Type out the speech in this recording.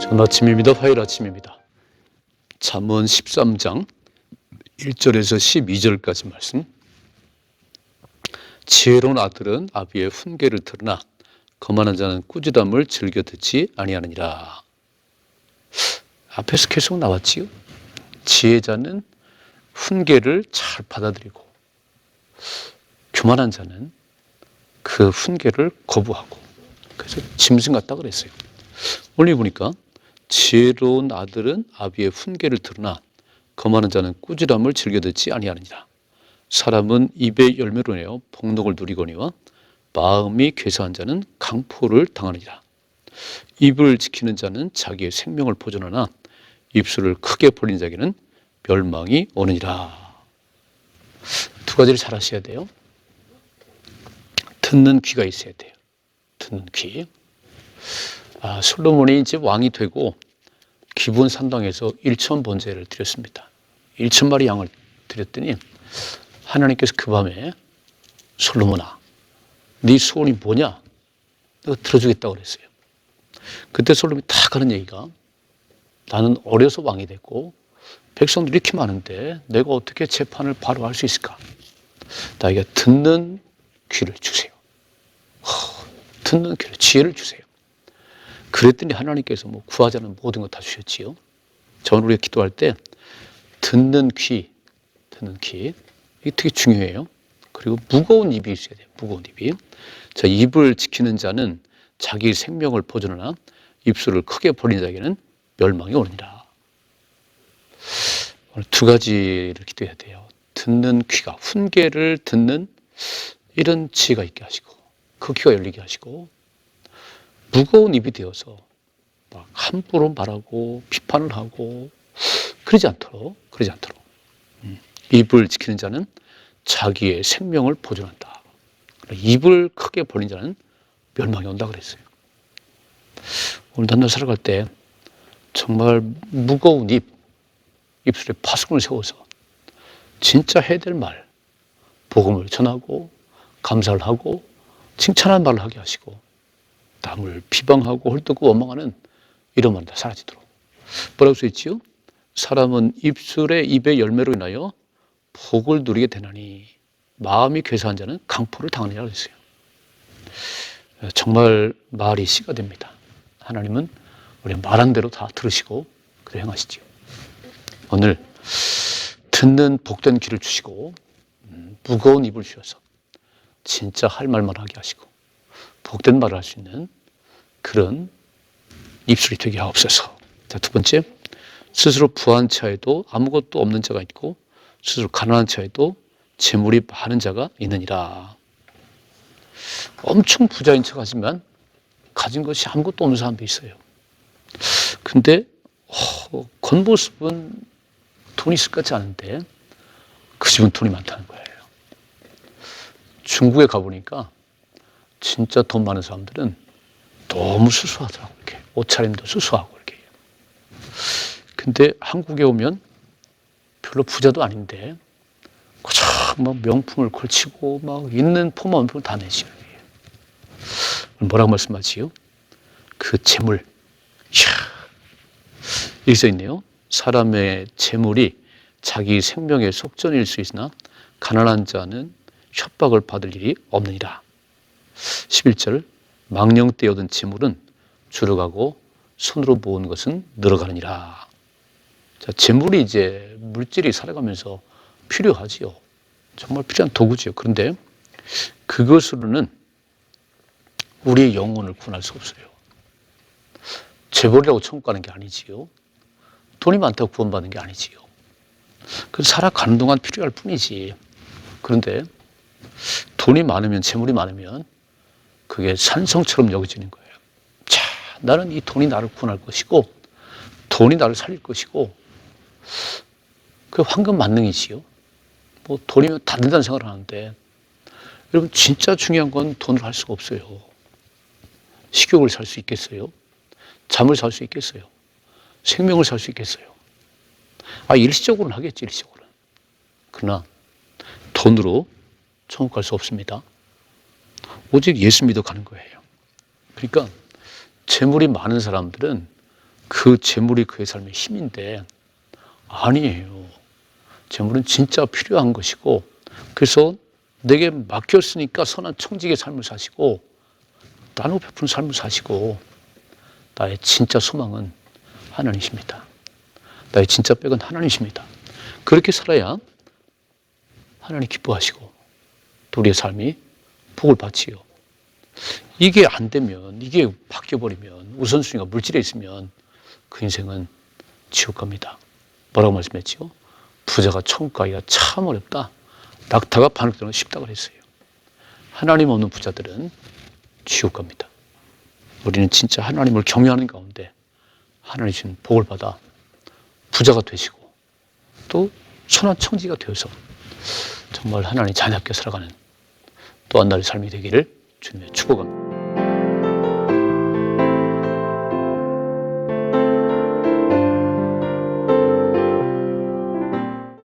전 아침입니다. 화요일 아침입니다. 잠언 13장 1절에서 12절까지 말씀. 지혜로운 아들은 아비의 훈계를 들으나 거만한 자는 꾸지담을 즐겨 듣지 아니하느니라. 앞에서 계속 나왔지요. 지혜자는 훈계를 잘 받아들이고 교만한 자는 그 훈계를 거부하고 그래서 짐승 같다 그랬어요. 오늘 보니까 지혜로운 아들은 아비의 훈계를 들으나 거만한 자는 꾸지람을 즐겨 듣지 아니하느니라. 사람은 입의 열매로 내어 복록을 누리거니와 마음이 괴사한 자는 강포를 당하느니라. 입을 지키는 자는 자기의 생명을 보존하나 입술을 크게 벌린 자에게는 멸망이 오느니라. 두 가지를 잘 하셔야 돼요. 듣는 귀가 있어야 돼요. 듣는 귀. 아, 솔로몬이 이제 왕이 되고 기분 산당에서 1천 번제를 드렸습니다. 1천 마리 양을 드렸더니 하나님께서 그 밤에 솔로몬아, 네 소원이 뭐냐? 내가 들어주겠다고 그랬어요. 그때 솔로몬이 다 가는 얘기가 나는 어려서 왕이 됐고 백성들이 이렇게 많은데 내가 어떻게 재판을 바로 할 수 있을까? 나에게 듣는 귀를 주세요. 허, 듣는 귀를, 지혜를 주세요. 그랬더니 하나님께서 뭐 구하자는 모든 것 다 주셨지요. 저는 우리가 기도할 때 듣는 귀, 듣는 귀, 이게 되게 중요해요. 그리고 무거운 입이 있어야 돼요. 무거운 입이. 자, 입을 지키는 자는 자기 생명을 보존하나 입술을 크게 벌린 자에게는 멸망이 오느니라. 오늘 두 가지를 기도해야 돼요. 듣는 귀가, 훈계를 듣는 이런 지혜가 있게 하시고, 그 귀가 열리게 하시고, 무거운 입이 되어서 막 함부로 말하고 비판을 하고 그러지 않도록 그러지 않도록 음. 입을 지키는 자는 자기의 생명을 보존한다. 입을 크게 벌린 자는 멸망이 온다 그랬어요. 오늘 단날 살아갈 때 정말 무거운 입, 입술에 파수꾼을 세워서 진짜 해야 될 말, 복음을 전하고 감사를 하고 칭찬한 말을 하게 하시고 남을 비방하고 헐뜯고 원망하는 이런 말다 사라지도록. 뭐라고 써 있지요? 사람은 입술에 입의 열매로 인하여 복을 누리게 되나니 마음이 괴사한 자는 강포를 당하느니라 그랬어요. 정말 말이 씨가 됩니다. 하나님은 우리 말한 대로 다 들으시고 그래 행하시지요. 오늘 듣는 복된 귀를 주시고 음, 무거운 입을 주셔서 진짜 할 말만 하게 하시고 복된 말을 할 수 있는 그런 입술이 되게 하옵소서. 자, 두 번째, 스스로 부한 차에도 아무것도 없는 자가 있고 스스로 가난한 차에도 재물이 많은 자가 있느니라. 엄청 부자인 척 하지만 가진 것이 아무것도 없는 사람도 있어요. 근데 어, 겉모습은 돈이 있을 것 같지 않은데 그 집은 돈이 많다는 거예요. 중국에 가보니까 진짜 돈 많은 사람들은 너무 수수하더라고 이렇게 옷차림도 수수하고 이렇게. 근데 한국에 오면 별로 부자도 아닌데 막 명품을 걸치고 막 있는 포만 다 내시는. 뭐라고 말씀하지요? 그 재물. 이야. 여기 써 있네요. 사람의 재물이 자기 생명의 속전일 수 있으나 가난한 자는 협박을 받을 일이 없느니라. 11절 망령 때 얻은 재물은 줄어가고 손으로 모은 것은 늘어가느니라. 자, 재물이 이제 물질이 살아가면서 필요하지요. 정말 필요한 도구지요. 그런데 그것으로는 우리의 영혼을 구원할 수 없어요. 재벌이라고 천국 가는 게 아니지요. 돈이 많다고 구원받는 게 아니지요. 그 살아가는 동안 필요할 뿐이지. 그런데 돈이 많으면 재물이 많으면 그게 산성처럼 여겨지는 거예요. 자, 나는 이 돈이 나를 구원할 것이고, 돈이 나를 살릴 것이고, 그 황금 만능이지요. 뭐 돈이면 다 된다는 생각을 하는데, 여러분 진짜 중요한 건 돈으로 할 수가 없어요. 식욕을 살 수 있겠어요? 잠을 살 수 있겠어요? 생명을 살 수 있겠어요? 아, 일시적으로는 하겠지, 일시적으로는. 그러나 돈으로 천국 갈 수 없습니다. 오직 예수 믿어 가는 거예요. 그러니까 재물이 많은 사람들은 그 재물이 그의 삶의 힘인데 아니에요. 재물은 진짜 필요한 것이고 그래서 내게 맡겼으니까 선한 청직의 삶을 사시고 나누고 베푸는 삶을 사시고 나의 진짜 소망은 하나님이십니다. 나의 진짜 백은 하나님이십니다. 그렇게 살아야 하나님 기뻐하시고 또 우리의 삶이 복을 받지요. 이게 안 되면 이게 바뀌어버리면 우선순위가 물질에 있으면 그 인생은 지옥 갑니다. 뭐라고 말씀했지요? 부자가 천국 가기가 참 어렵다. 낙타가 들어 쉽다 그랬어요. 하나님 없는 부자들은 지옥 갑니다. 우리는 진짜 하나님을 경외하는 가운데 하나님 주신 복을 받아 부자가 되시고 또 선한 청지가 되어서 정말 하나님 자녀께 살아가는 또한 날의 삶이 되기를 주님의 축복합니다.